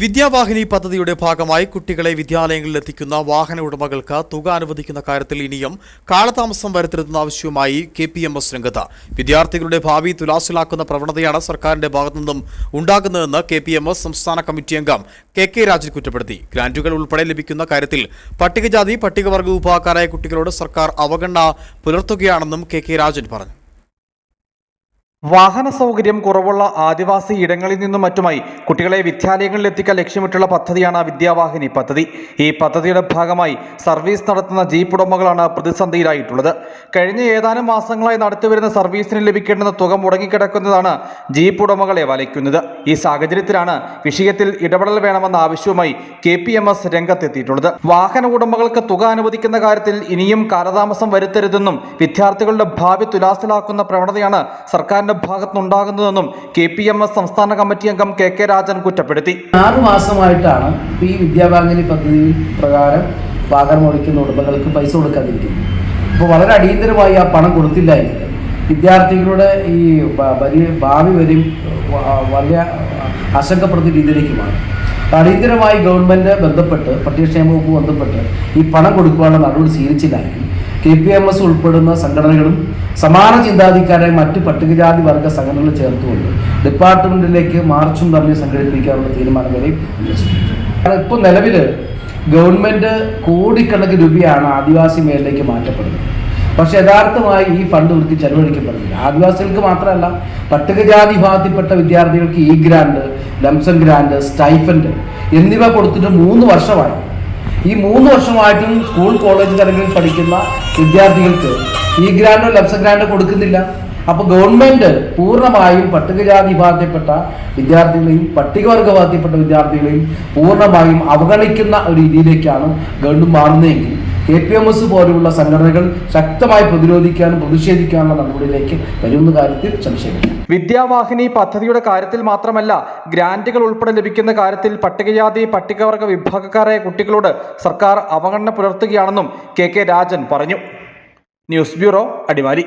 വിദ്യാവാഹിനി പദ്ധതിയുടെ ഭാഗമായി കുട്ടികളെ വിദ്യാലയങ്ങളിൽ എത്തിക്കുന്ന വാഹന ഉടമകൾക്ക് തുക അനുവദിക്കുന്ന കാര്യത്തിൽ ഇനിയും കാലതാമസം വരുത്തരുതെന്ന ആവശ്യവുമായി കെ പി എം എസ് രംഗത്ത്. വിദ്യാർത്ഥികളുടെ ഭാവി തുലാസിലാക്കുന്ന പ്രവണതയാണ് സർക്കാരിന്റെ ഭാഗത്തുനിന്നും ഉണ്ടാകുന്നതെന്ന് കെ പി എം എസ് സംസ്ഥാന കമ്മിറ്റി അംഗം കെ കെ രാജൻ കുറ്റപ്പെടുത്തി. ഗ്രാന്റുകൾ ഉൾപ്പെടെ ലഭിക്കുന്ന കാര്യത്തിൽ പട്ടികജാതി പട്ടികവർഗ വിഭാഗക്കാരായ കുട്ടികളോട് സർക്കാർ അവഗണന പുലർത്തുകയാണെന്നും കെ കെ രാജൻ പറഞ്ഞു. വാഹന സൗകര്യം കുറവുള്ള ആദിവാസി ഇടങ്ങളിൽ നിന്നും മറ്റുമായി കുട്ടികളെ വിദ്യാലയങ്ങളിൽ എത്തിക്കാൻ ലക്ഷ്യമിട്ടുള്ള പദ്ധതിയാണ് വിദ്യാവാഹിനി പദ്ധതി. ഈ പദ്ധതിയുടെ ഭാഗമായി സർവീസ് നടത്തുന്ന ജീപ്പ് ഉടമകളാണ് പ്രതിസന്ധിയിലായിട്ടുള്ളത്. കഴിഞ്ഞ ഏതാനും മാസങ്ങളായി നടത്തിവരുന്ന സർവീസിന് ലഭിക്കേണ്ടുന്ന തുക മുടങ്ങിക്കിടക്കുന്നതാണ് ജീപ്പ് ഉടമകളെ വലയ്ക്കുന്നത്. ഈ സാഹചര്യത്തിലാണ് വിഷയത്തിൽ ഇടപെടൽ വേണമെന്ന ആവശ്യവുമായി കെ പി എം എസ് രംഗത്തെത്തിയിട്ടുള്ളത്. വാഹന ഉടമകൾക്ക് തുക അനുവദിക്കുന്ന കാര്യത്തിൽ ഇനിയും കാലതാമസം വരുത്തരുതെന്നും വിദ്യാർത്ഥികളുടെ ഭാവി തുലാസിലാക്കുന്ന പ്രവണതയാണ് സർക്കാരിന്റെ ഭാഗത്തുനിന്നുണ്ടാകുന്നതെന്നും കെ പി എം എസ് സംസ്ഥാന കമ്മിറ്റി അംഗം കെ കെ രാജൻ കുറ്റപ്പെടുത്തി. ആറു മാസമായിട്ടാണ് ഈ വിദ്യാഭാഗിനി പദ്ധതി പ്രകാരം വാഹനം ഓടിക്കുന്ന ഉടമകൾക്ക് പൈസ കൊടുക്കാതിരിക്കുന്നത്. അപ്പോൾ വളരെ അടിയന്തരമായി ആ പണം കൊടുത്തില്ല വിദ്യാർത്ഥികളുടെ ഈ ഭാവി വരും വലിയ ആശങ്കപ്പെടുന്ന രീതിയിലേക്ക് മാറും. അടിയന്തരമായി ഗവൺമെന്റ് ബന്ധപ്പെട്ട് പട്ടികക്ഷേമ വകുപ്പ് ബന്ധപ്പെട്ട് ഈ പണം കൊടുക്കുവാനുള്ള നടപടി സ്വീകരിച്ചില്ലെങ്കിൽ കെ പി എം എസ് ഉൾപ്പെടുന്ന സംഘടനകളും സമാന ചിന്താധിക്കാരായ മറ്റ് പട്ടികജാതി വർഗ സംഘടനകൾ ചേർത്തുകൊണ്ട് ഡിപ്പാർട്ട്മെന്റിലേക്ക് മാർച്ചും തമ്മിൽ സംഘടിപ്പിക്കാനുള്ള തീരുമാനം വരെയും ഇപ്പോൾ നിലവിൽ ഗവൺമെന്റ് കോടിക്കണക്കിന് രൂപയാണ് ആദിവാസി മേഖലയിലേക്ക് മാറ്റപ്പെടുന്നത്. പക്ഷേ യഥാർത്ഥമായി ഈ ഫണ്ട് ഇവർക്ക് ചെലവഴിക്കപ്പെടുന്നില്ല. ആദിവാസികൾക്ക് മാത്രമല്ല പട്ടികജാതി വിഭാഗത്തിൽപ്പെട്ട വിദ്യാർത്ഥികൾക്ക് ഈ ഗ്രാൻഡ് ലംസം ഗ്രാൻഡ് സ്റ്റൈഫൻഡ് എന്നിവ കൊടുത്തിട്ട് മൂന്ന് വർഷമായി. ഈ മൂന്ന് വർഷമായിട്ടും സ്കൂൾ കോളേജ് തലങ്ങളിൽ പഠിക്കുന്ന വിദ്യാർത്ഥികൾക്ക് ഈ ഗ്രാൻഡോ ലബ്സ ഗ്രാൻഡോ കൊടുക്കുന്നില്ല. അപ്പോൾ ഗവൺമെന്റ് പൂർണമായും പട്ടികജാതി വിഭാഗത്തിൽപ്പെട്ട വിദ്യാർത്ഥികളെയും പട്ടികവർഗ വിഭാഗത്തിൽപ്പെട്ട വിദ്യാർത്ഥികളെയും പൂർണമായും അവഗണിക്കുന്ന ഒരു രീതിയിലേക്കാണ് ഗവൺമെന്റ് മാറുന്നതെങ്കിൽ കെ പി എം എസ് പോലുള്ള സംഘടനകൾ ശക്തമായി പ്രതിരോധിക്കാനും പ്രതിഷേധിക്കാനുള്ള നടപടിയിലേക്ക് വരുന്ന കാര്യത്തിൽ സംശയമില്ല. വിദ്യാവാഹിനി പദ്ധതിയുടെ കാര്യത്തിൽ മാത്രമല്ല ഗ്രാന്റുകൾ ഉൾപ്പെടെ ലഭിക്കുന്ന കാര്യത്തിൽ പട്ടികജാതി പട്ടികവർഗ വിഭാഗക്കാരായ കുട്ടികളോട് സർക്കാർ അവഗണന പുലർത്തുകയാണെന്നും കെ കെ രാജൻ പറഞ്ഞു. News bureau Adimali.